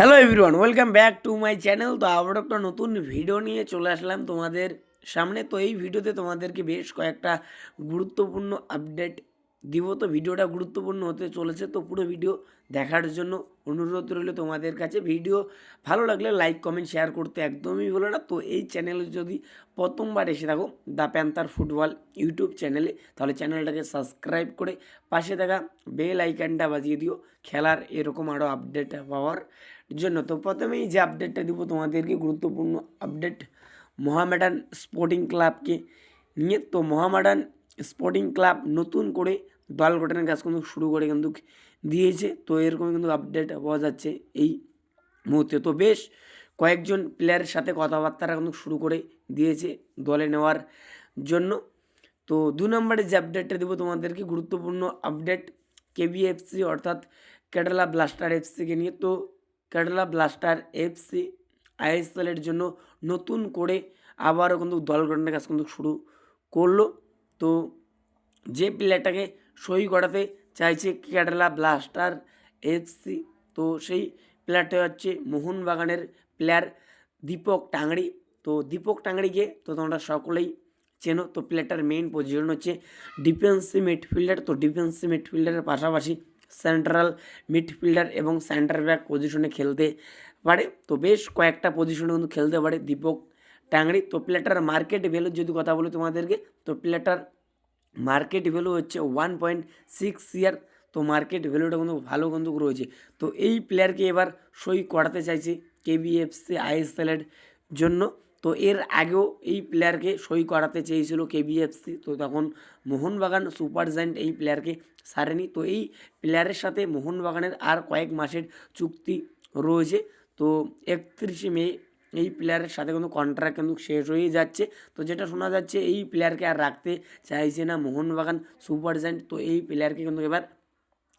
Hello everyone welcome back to my channel তো আবার একটা নতুন ভিডিও নিয়ে চলে আসলাম তোমাদের সামনে। তো এই ভিডিওতে তোমাদেরকে বেশ কয়েকটা গুরুত্বপূর্ণ আপডেট দিব তো ভিডিওটা গুরুত্বপূর্ণ হতে চলেছে, তো পুরো ভিডিও দেখার জন্য অনুরোধ রইল তোমাদের কাছে। ভিডিও ভালো লাগলে লাইক কমেন্ট শেয়ার করতে একদমই ভুলো না। তো এই চ্যানেলে যদি প্রথমবার এসে থাকো দ্য প্যান্থার ফুটবল ইউটিউব চ্যানেলে তাহলে চ্যানেলটাকে সাবস্ক্রাইব করে পাশে থাকা বেল আইকনটা বাজিয়ে দিও। খেলার এরকম আরও আপডেট পাওয়ার জন্য। তো প্রথমেই যে আপডেটটা দিব, তোমাদেরকে গুরুত্বপূর্ণ আপডেট মোহামেডান স্পোর্টিং ক্লাবকে নিয়ে। তো মোহামেডান স্পোর্টিং ক্লাব নতুন করে দল গঠনের কাজ কিন্তু শুরু করে কিন্তু দিয়েছে। তো এরকম কিন্তু আপডেট পাওয়া যাচ্ছে এই মুহূর্তে। তো বেশ কয়েকজন প্লেয়ারের সাথে কথাবার্তা কিন্তু শুরু করে দিয়েছে দলে নেওয়ার জন্য। তো দু নম্বরে যে আপডেটটা দেবো তোমাদেরকে, গুরুত্বপূর্ণ আপডেট কেবিএফসি অর্থাৎ কেরালা ব্লাস্টার এফসিকে নিয়ে। তো কেরালা ব্লাস্টার এফসি আইএসএলের জন্য নতুন করে আবারও কিন্তু দল গঠনের কাজ কিন্তু শুরু করল। তো যে প্লেয়ারটাকে সই করাতে চাইছে কেরালা ব্লাস্টার এফসি তো সেই প্লেয়ারটা হচ্ছে মোহনবাগানের প্লেয়ার দীপক টাংড়ি। তো দীপক টাংড়িকে তো তোমরা সকলেই চেনো, তো প্লেয়ারটার মেইন পজিশন হচ্ছে ডিফেন্সিভ মিডফিল্ডার তো ডিফেন্সিভ মিডফিল্ডারের পাশাপাশি সেন্ট্রাল মিডফিল্ডার এবং সেন্টার ব্যাক পজিশনে খেলতে পারে। তো বেশ কয়েকটা পজিশনে কিন্তু খেলতে পারে দীপক টাংড়ি তো প্লেয়ারটার মার্কেট ভ্যালুর যদি কথা বলি তোমাদেরকে, তো প্লেয়ারটার মার্কেট ভ্যালু হচ্ছে ওয়ান পয়েন্ট সিক্স ইয়ার তো মার্কেট ভ্যালুটা কিন্তু ভালো কিন্তু রয়েছে। তো এই প্লেয়ারকে এবার সই করাতে চাইছে কেবিএফসি আইএসএলের জন্য। তো এর আগেও এই প্লেয়ারকে সই করাতে চেয়েছিল কেবিএফসি তো তখন মোহনবাগান সুপার জায়েন্ট এই প্লেয়ারকে সারেনি। তো এই প্লেয়ারের সাথে মোহনবাগানের আর কয়েক মাসের চুক্তি রয়েছে। তো একত্রিশে মে এই প্লেয়ারের সাথে কিন্তু কন্ট্রাক্ট কিন্তু শেষ হয়ে যাচ্ছে। তো যেটা শোনা যাচ্ছে, এই প্লেয়ারকে আর রাখতে চাইছে না মোহনবাগান সুপার জায়েন্ট, তো এই প্লেয়ারকে কিন্তু এবার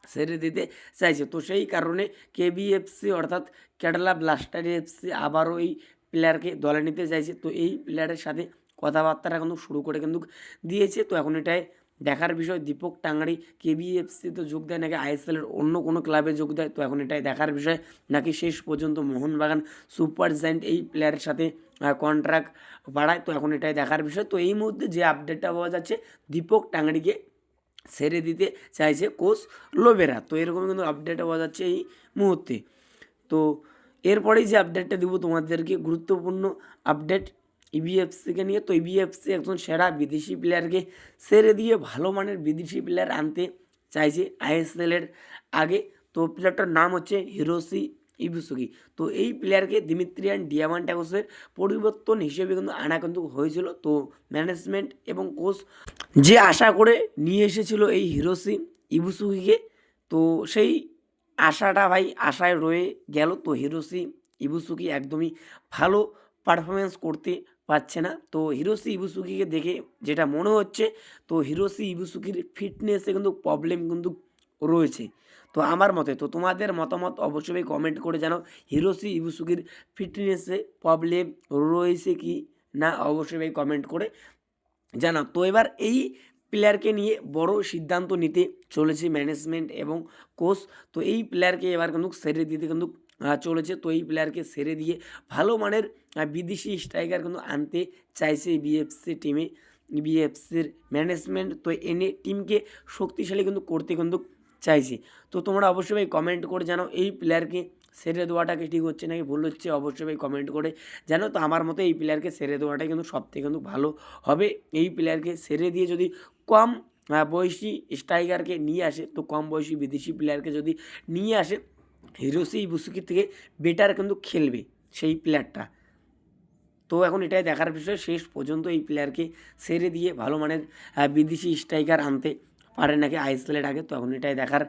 সেরে দিতে চাইছে। তো সেই কারণে কেবিএফসি অর্থাৎ কেরালা ব্লাস্টার এফসি আবারও এই প্লেয়ারকে দলে নিতে চাইছে। তো এই প্লেয়ারের সাথে কথাবার্তাটা কিন্তু শুরু করে কিন্তু দিয়েছে। তো এখন এটাই দেখার বিষয়, দীপক টাঙ্গারি কেবিএফসি তো যোগ দেয় নাকি আইএসএলের অন্য কোনো ক্লাবে যোগ দেয়? তো এখন এটাই দেখার বিষয়। নাকি শেষ পর্যন্ত মোহনবাগান সুপার জায়েন্ট এই প্লেয়ারের সাথে কন্ট্রাক্ট বাড়ায়? তো এখন এটাই দেখার বিষয়। তো এই মুহূর্তে যে আপডেটটা পাওয়া যাচ্ছে, দীপক টাঙ্গারিকে সেরে দিতে চাইছে কোচ লোবেরা। তো এরকম কিন্তু আপডেট পাওয়া যাচ্ছে এই মুহূর্তে। তো এরপরেই যে আপডেটটা দেবো তোমাদেরকে, গুরুত্বপূর্ণ আপডেট ইবিএফসিকে নিয়ে। তো ইবিএফসি একজন সেরা বিদেশি প্লেয়ারকে ছেড়ে দিয়ে ভালো মানের বিদেশি প্লেয়ার আনতে চাইছে আইএসএলের আগে। তো প্লেয়ারটার নাম হচ্ছে হিরোসি ইবুসুকি। তো এই প্লেয়ারকে দিমিত্রিয়ান ডিয়ামান্টাকোসের পরিবর্তন হিসেবে কিন্তু আনা কিন্তু হয়েছিল। তো ম্যানেজমেন্ট এবং কোচ যে আশা করে নিয়ে এসেছিল এই হিরোসি ইবুসুকিকে, তো সেই আশাটা ভাই আশায় রয়ে গেল। তো হিরোসি ইবুসুকি একদমই ভালো পারফরমেন্স করতে পারছে না। তো হিরোসি ইবুসুকিকে দেখে যেটা মনে হচ্ছে, তো হিরোসি ইবুসুকির ফিটনেসে কিন্তু প্রবলেম কিন্তু রয়েছে। তো আমার মতে, তো তোমাদের মতামত অবশ্যই কমেন্ট করে জানাও হিরোসি ইবুসুকির ফিটনেসে প্রবলেম রয়েছে কি না অবশ্যই কমেন্ট করে জানাও। তো এবার এই প্লেয়ারকে নিয়ে বড় সিদ্ধান্ত নিতে চলেছে ম্যানেজমেন্ট এবং কোচ তো এই প্লেয়ারকে এবার কিন্তু সেরে দিতে কিন্তু চলেছে। তো এই প্লেয়ারকে সেরে দিয়ে ভালো মানের বিদেশি স্ট্রাইকার কিন্তু আনতে চাইছে বিএফসি টিমে বিএফসির ম্যানেজমেন্ট তো এনে টিমকে শক্তিশালী কিন্তু করতে কিন্তু চাইছে। তো তোমরা অবশ্যই ভাই কমেন্ট করে জানাও, এই প্লেয়ারকে সেরে দেওয়াটাকে ঠিক হচ্ছে নাকি ভুল হচ্ছে? অবশ্যই ভাই কমেন্ট করে জানো তো আমার মতে এই প্লেয়ারকে সেরে দেওয়াটাই কিন্তু সব থেকে কিন্তু ভালো হবে। এই প্লেয়ারকে সেরে দিয়ে যদি কম বয়সী স্ট্রাইকারকে নিয়ে আসে, তো কম বয়সী বিদেশি প্লেয়ারকে যদি নিয়ে আসে হিরোসি বুসুকি থেকে বেটার কিন্তু খেলবে সেই প্লেয়ারটা তো এখন এটাই দেখার বিষয়, শেষ পর্যন্ত এই প্লেয়ারকে সেরে দিয়ে ভালো মানের বিদেশি স্ট্রাইকার আনতে পারে নাকি আইএসএলের আগে, তো এখন এটাই দেখার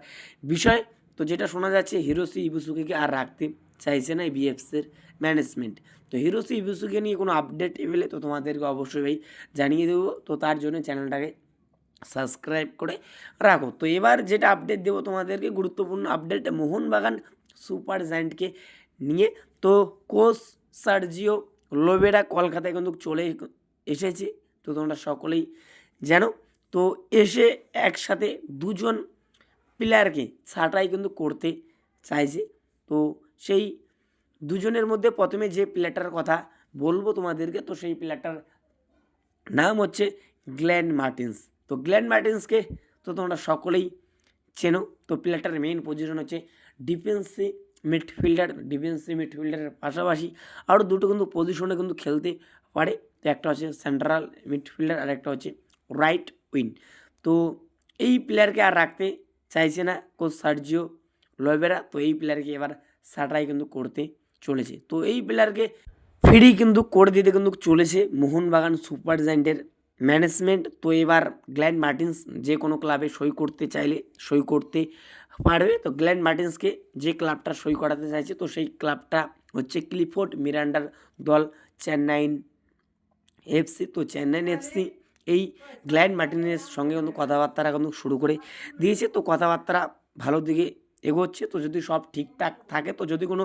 বিষয়। তো যেটা শোনা যাচ্ছে হিরোসি ইবুসুকিকে আর রাখতে চাইছে না বিএফসির ম্যানেজমেন্ট তো হিরোসি ইবুসুকে নিয়ে কোনো আপডেট এলে তো তোমাদেরকে অবশ্যই ভাই জানিয়ে দেবো। তো তার জন্য চ্যানেলটাকে সাবস্ক্রাইব করে রাখো। তো এবার যেটা আপডেট দেবো তোমাদেরকে, গুরুত্বপূর্ণ আপডেট মোহনবাগান সুপার জায়েন্টকে নিয়ে। তো কোচ সার্জিও লোবেরা কলকাতায় কিন্তু চলে এসেছে, তো তোমরা সকলেই জানো। তো এসে একসাথে দুজন প্লেয়ারকে ছাটাই কিন্তু করতে চাইছে। তো সেই দুজনের মধ্যে প্রথমে যে প্লেয়ারটার কথা বলব তোমাদেরকে, তো সেই প্লেয়ারটার নাম হচ্ছে গ্ল্যান মার্টিন্স। তো গ্ল্যান মার্টিন্সকে তো তোমরা সকলেই চেনো। তো প্লেয়ারটার মেইন পজিশন হচ্ছে ডিফেন্সি মিডফিল্ডার ডিফেন্সি মিডফিল্ডারের পাশাপাশি আরও দুটো কিন্তু পজিশনে কিন্তু খেলতে পারে। তো একটা হচ্ছে সেন্ট্রাল মিডফিল্ডার আর একটা হচ্ছে রাইট উইন তো এই প্লেয়ারকে আর রাখতে চাইছে না কোচ সার্জিও লবেরা তো এই প্লেয়ারকে এবার সাটাই কিন্তু করতে চলেছে। তো এই প্লেয়ারকে ফ্রি কিন্তু করে দিতে কিন্তু চলেছে মোহনবাগান সুপার জায়েন্টের ম্যানেজমেন্ট। তো এবার গ্ল্যান্ড মার্টিন্স যে কোনো ক্লাবে সই করতে চাইলে, সই করতে পারবে। তো গ্ল্যান্ড মার্টিন্সকে যে ক্লাবটা সই করাতে চাইছে, তো সেই ক্লাবটা হচ্ছে ক্লিফোর্ড মিরান্ডার দল চেন্নাইন এফসি তো চেন্নাইন এফসি এই গ্ল্যান্ড মার্টিনের সঙ্গে কিন্তু কথাবার্তারা কিন্তু শুরু করে দিয়েছে। তো কথাবার্তা ভালো দিকে এগোচ্ছে। তো যদি সব ঠিকঠাক থাকে, তো যদি কোনো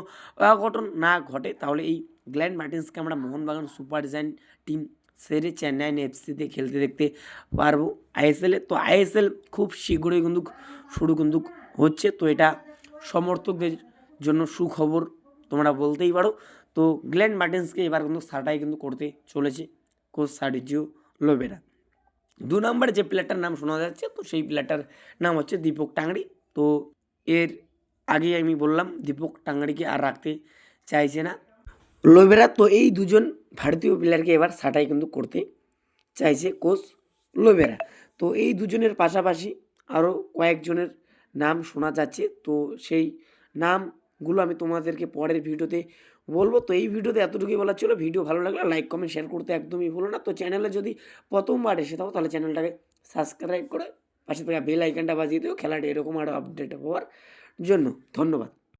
অঘটন না ঘটে, তাহলে এই গ্ল্যান্ড মার্টিন্সকে আমরা মোহনবাগান সুপার জায়ান্ট টিম সেরে চেন্নাইন এফসিতে খেলতে দেখতে পারব আইএসএলে তো আইএসএল খুব শীঘ্রই কিন্তু শুরু কিন্তু হচ্ছে। তো এটা সমর্থকদের জন্য সুখবর তোমরা বলতেই পারো। তো গ্ল্যান্ড মার্টিন্সকে এবার কিন্তু সাটাই কিন্তু করতে চলেছে কোচ সার্জিও লোবেরা দু নম্বর যে প্লেয়ারটার নাম শোনা যাচ্ছে, তো সেই প্লেয়ারটার নাম হচ্ছে দীপক টাংরি তো এর আগে আমি বললাম, দীপক টাংরিকে আর রাখতে চাইছে না। লোবেরা তো এই দুজন ভারতীয় প্লেয়ারকে এবার সাটাই কিন্তু করতে চাইছে কোচ লোবেরা তো এই দুজনের পাশাপাশি আরও কয়েকজনের নাম শোনা যাচ্ছে। তো সেই নামগুলো আমি তোমাদেরকে পরের ভিডিওতে বলব। তো এই ভিডিওতে এতটুকুই বলার ছিল। ভিডিও ভালো লাগলে লাইক, কমেন্ট শেয়ার করতে একদমই ভুলো না। তো চ্যানেলে যদি প্রথমবার এসে থাকো, তাহলে চ্যানেলটাকে সাবস্ক্রাইব করে পাশে থাকা বেল আইকনটা বাজিয়ে দিও। খেলাটা এরকম আরও আপডেট হওয়ার জন্য। ধন্যবাদ।